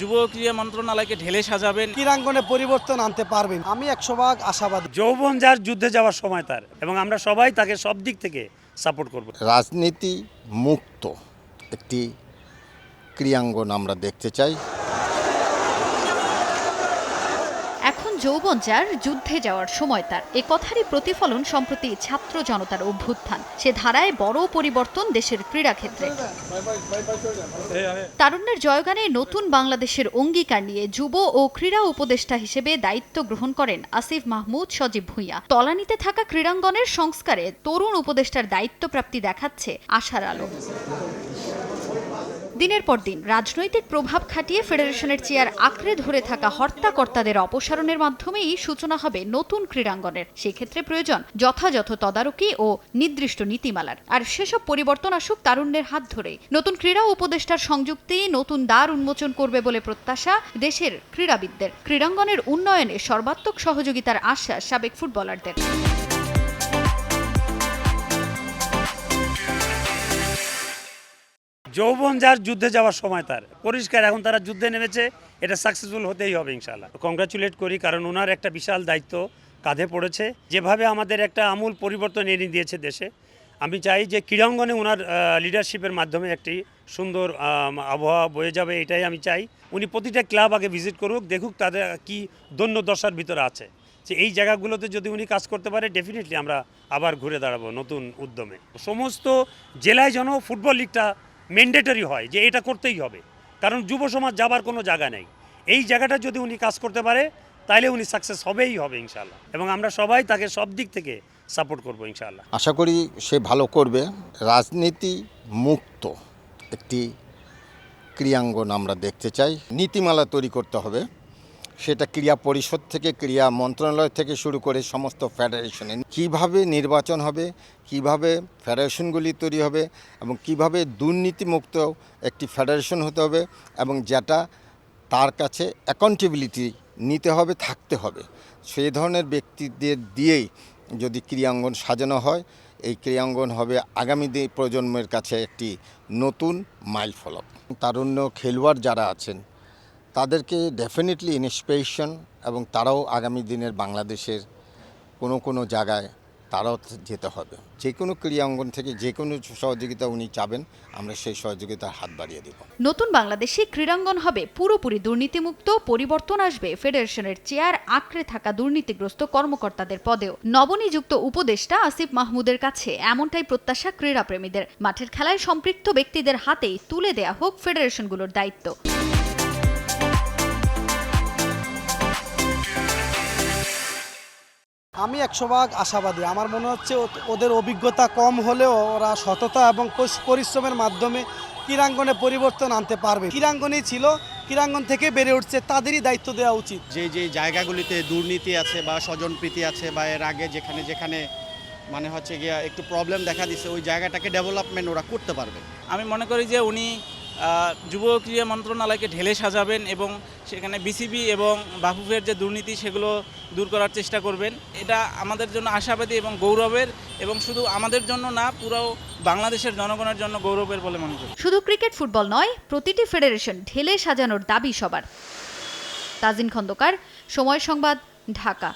যুব ক্রীড়া মন্ত্রণালয়কে ঢেলে সাজাবেন। ক্রীড়াঙ্গনে পরিবর্তন আনতে পারবেন। আমি একশো ভাগ আশাবাদ। যৌবন যার যুদ্ধে যাওয়ার সময় তার এবং আমরা সবাই তাকে সব দিক থেকে সাপোর্ট করব। রাজনীতি মুক্ত একটি ক্রিয়াঙ্গন আমরা দেখতে চাই এখন যৌবন যার যুদ্ধে যাওয়ার সময় তার এ কথারই প্রতিফলন সম্প্রতি ছাত্র জনতার অভ্যুত্থান। সে ধারায় বড় পরিবর্তন দেশের ক্রীড়াক্ষেত্রে। তারুণ্যের জয়গানে নতুন বাংলাদেশের অঙ্গীকার নিয়ে যুব ও ক্রীড়া উপদেষ্টা হিসেবে দায়িত্ব গ্রহণ করেন আসিফ মাহমুদ সজীব ভুঁইয়া। তলানিতে থাকা ক্রীড়াঙ্গনের সংস্কারে তরুণ উপদেষ্টার দায়িত্বপ্রাপ্তি দেখাচ্ছে আশার আলো। দিনের পর দিন রাজনৈতিক প্রভাব খাটিয়ে ফেডারেশনের চেয়ার আঁকড়ে ধরে থাকা হর্তাকর্তাদের অপসারণের মাধ্যমেই সূচনা হবে নতুন ক্রীড়াঙ্গনের। সেক্ষেত্রে প্রয়োজন যথাযথ তদারকি ও নির্দিষ্ট নীতিমালার। আর সেসব পরিবর্তন আসুক তারুণ্যের হাত ধরে নতুন ক্রীড়া উপদেষ্টার সংযুক্তি নতুন দ্বার উন্মোচন করবে বলে প্রত্যাশা দেশের ক্রীড়াবিদদের। ক্রীড়াঙ্গনের উন্নয়নে সর্বাত্মক সহযোগিতার আশ্বাস সাবেক ফুটবলারদের। যৌবন যার যুদ্ধে যাওয়ার সময় তার। পরিষ্কার, এখন তারা যুদ্ধে নেমেছে, এটা সাকসেসফুল হতেই হবে ইনশাল্লাহ কংগ্রাচুলেট করি, কারণ ওনার একটা বিশাল দায়িত্ব কাঁধে পড়েছে। যেভাবে আমাদের একটা আমূল পরিবর্তন এনে দিয়েছে দেশে, আমি চাই যে ক্রীড়াঙ্গনে ওনার লিডারশিপের মাধ্যমে একটি সুন্দর আবহাওয়া বয়ে যাবে, এটাই আমি চাই। উনি প্রতিটা ক্লাব আগে ভিজিট করুক, দেখুক তাদের কি দন্য দশার ভিতরে আছে। যে এই জায়গাগুলোতে যদি উনি কাজ করতে পারে ডেফিনেটলি আমরা আবার ঘুরে দাঁড়াবো নতুন উদ্যমে। সমস্ত জেলায় যেন ফুটবল লিগটা ম্যান্ডেটরি হয় যে এটা করতেই হবে। কারণ যুব সমাজ যাবার কোনো জায়গা নেই। এই জায়গাটা যদি উনি কাজ করতে পারে তাহলে উনি সাকসেস হবেই হবে ইনশাল্লাহ এবং আমরা সবাই তাকে সব দিক থেকে সাপোর্ট করব ইনশাল্লাহ আশা করি সে ভালো করবে। রাজনীতি মুক্ত একটি ক্রিয়াঙ্গন আমরা দেখতে চাই। নীতিমালা তৈরি করতে হবে। সেটা ক্রিয়া পরিষদ থেকে, ক্রিয়া মন্ত্রণালয় থেকে শুরু করে সমস্ত ফেডারেশনে কীভাবে নির্বাচন হবে, কীভাবে ফেডারেশনগুলি তৈরি হবে এবং কীভাবে দুর্নীতিমুক্ত একটি ফেডারেশন হতে হবে এবং যেটা তার কাছে অ্যাকাউন্টেবিলিটি নিতে হবে, থাকতে হবে। সেই ধরনের ব্যক্তিদের দিয়েই যদি ক্রিয়াঙ্গন সাজানো হয়, এই ক্রিয়াঙ্গন হবে আগামী প্রজন্মের কাছে একটি নতুন মাইল ফলক তারুণ্য খেলোয়াড় যারা আছেন তাদেরকে ডেফিনেটলি ইন্সপিরেশন এবং তারাও আগামী দিনের বাংলাদেশের কোনো কোনো জায়গায় তারাও যেতে হবে। যে কোনো ক্রিয়াঙ্গন থেকে যে কোনো সহযোগিতা উনি চাবেন, আমরা সেই সহযোগিতার হাত বাড়িয়ে দেব। নতুন বাংলাদেশে ক্রীড়াঙ্গন হবে, পুরোপুরি দুর্নীতিমুক্ত, পরিবর্তন আসবে, ফেডারেশনের চেয়ার আঁকড়ে থাকা দুর্নীতিগ্রস্ত কর্মকর্তাদের পদেও। নবনিযুক্ত উপদেষ্টা আসিফ মাহমুদের কাছে এমনটাই প্রত্যাশা ক্রীড়াপ্রেমীদের। মাঠের খেলায় সম্পৃক্ত ব্যক্তিদের হাতেই তুলে দেয়া হোক ফেডারেশনগুলোর দায়িত্ব। আমি একশো ভাগ আশাবাদী। আমার মনে হচ্ছে ও- ওদের অভিজ্ঞতা কম হলেও ওরা সততা এবং পরিশ্রমের মাধ্যমে ক্রীড়াঙ্গনে পরিবর্তন আনতে পারবে। ক্রীড়াঙ্গনেই ছিল ক্রীড়াঙ্গন থেকে বেড়ে উঠছে তাদেরই দায়িত্ব দেওয়া উচিত। যে যে জায়গাগুলিতে দুর্নীতি আছে বা স্বজনপ্রীতি আছে বা এর আগে যেখানে যেখানে মানে হচ্ছে গিয়া একটু প্রবলেম দেখা দিচ্ছে ওই জায়গাটাকে ডেভেলপমেন্ট ওরা করতে পারবে। আমি মনে করি যে উনি যুব ক্রীড়া মন্ত্রণালয়কে ঢেলে সাজাবেন এবং সেখানে বিসিবি এবং বাফুফের যে দুর্নীতি সেগুলো দূর করার চেষ্টা করবেন। এটা আমাদের জন্য আশাবাদী এবং গৌরবের এবং শুধু আমাদের জন্য না পুরো বাংলাদেশের জনগণের জন্য গৌরবের বলে মনে করি। শুধু ক্রিকেট, ফুটবল নয়, প্রতিটি ফেডারেশন ঢেলে সাজানোর দাবি সবার। তাজিন খন্দকার, সময় সংবাদ, ঢাকা।